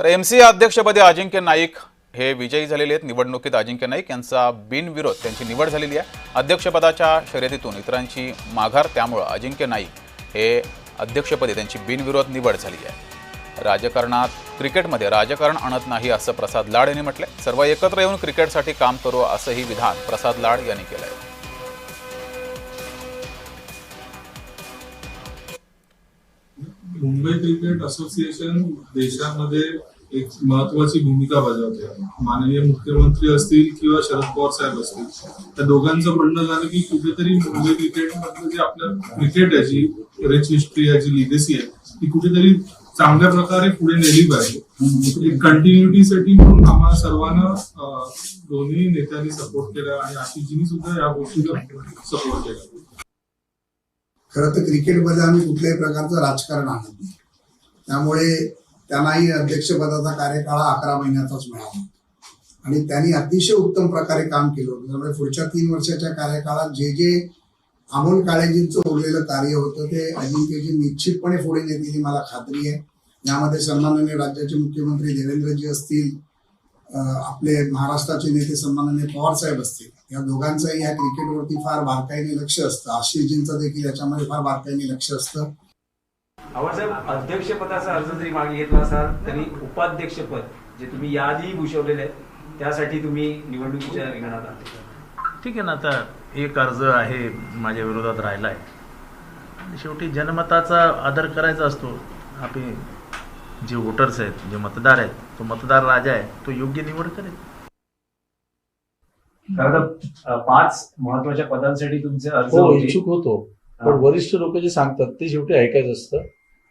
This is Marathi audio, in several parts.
तर एम सी अध्यक्षपदी अजिंक्य नाईक हे विजयी झालेले आहेत. निवडणुकीत अजिंक्य नाईक यांचा बिनविरोध त्यांची निवड झालेली आहे. अध्यक्षपदाच्या शर्यतीतून इतरांची माघार त्यामुळं अजिंक्य नाईक हे अध्यक्षपदी त्यांची बिनविरोध निवड झाली आहे. राजकारणात क्रिकेटमध्ये राजकारण आणत नाही असं प्रसाद लाड यांनी म्हटलंय. सर्व एकत्र येऊन क्रिकेटसाठी काम करू असंही विधान प्रसाद लाड यांनी केलं आहे मुंबई क्रिकेट असोसिएशन देशामध्ये एक महत्वाची भूमिका बजावते. माननीय मुख्यमंत्री असतील किंवा शरद पवार साहेब असतील. त्या दोघांचं म्हणणं झालं की कुठेतरी मुंबई क्रिकेट मधलं जे आपलं क्रिकेट आहे जी रिच हिस्ट्री आहे जी लिगेसी आहे ती कुठेतरी चांगल्या प्रकारे पुढे नेली पाहिजे. कंटिन्युटीसाठी म्हणून आम्हाला सर्वांना दोन्ही नेत्यांनी सपोर्ट केला आणि आशिषजींनी सुद्धा या गोष्टीला सपोर्ट केला. खरं तर क्रिकेटमध्ये आम्ही कुठल्याही प्रकारचं राजकारण आणत नाही. त्यामुळे त्यांनाही अध्यक्षपदाचा कार्यकाळ अकरा महिन्याचाच मिळाला. आणि त्यांनी अतिशय उत्तम प्रकारे काम केलं होतं. त्यामुळे पुढच्या तीन वर्षाच्या कार्यकाळात जे जे अमोल काळेजींचं उरलेलं कार्य होतं ते अजिंक्यजी निश्चितपणे पुढे नेतील मला खात्री आहे. यामध्ये सन्माननीय राज्याचे मुख्यमंत्री देवेंद्रजी असतील आपले महाराष्ट्राचे नेते सन्माननीय पवार साहेब असतील. या दोघांचंही या क्रिकेटवरती फार बारकाईने लक्ष असतं. आशिषजींचं देखील याच्यामध्ये फार बारकाईने लक्ष असतं. साहेब अध्यक्षपदाचा अर्ज जरी मागे घेतला असाल तरी उपाध्यक्षपद जे तुम्ही याआधी भूषवलेले आहेत त्यासाठी तुम्ही निवडणुकीच्या रिंगणात आहात. ठीक आहे ना आता एक अर्ज आहे माझ्या विरोधात राहिला आहे शेवटी जनमताचा आदर करायचा असतो. आपले जे वोटर्स आहेत जे मतदार आहेत तो मतदार राजा आहे तो योग्य निवड करेल. पाच महत्त्वाच्या पदांसाठी तुमचे अर्ज हो इच्छुक होतो. पण वरिष्ठ लोक जे सांगतात ते शेवटी ऐकायचं असतं.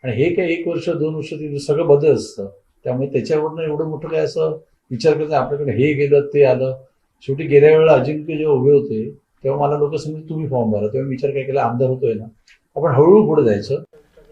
आणि हे काय एक वर्ष दोन वर्ष तीन वर्ष सगळं बदल असतं. त्यामुळे त्याच्यावरनं एवढं मोठं काय असं विचार करायचं आपल्याकडे हे गेलं ते आलं. शेवटी गेल्या वेळेला अजिंक्य जेव्हा उभे होते तेव्हा मला लोक सांगितलं तुम्ही फॉर्म भरा. तेव्हा विचार काय केला आमदार होतोय ना. आपण हळूहळू पुढे जायचं.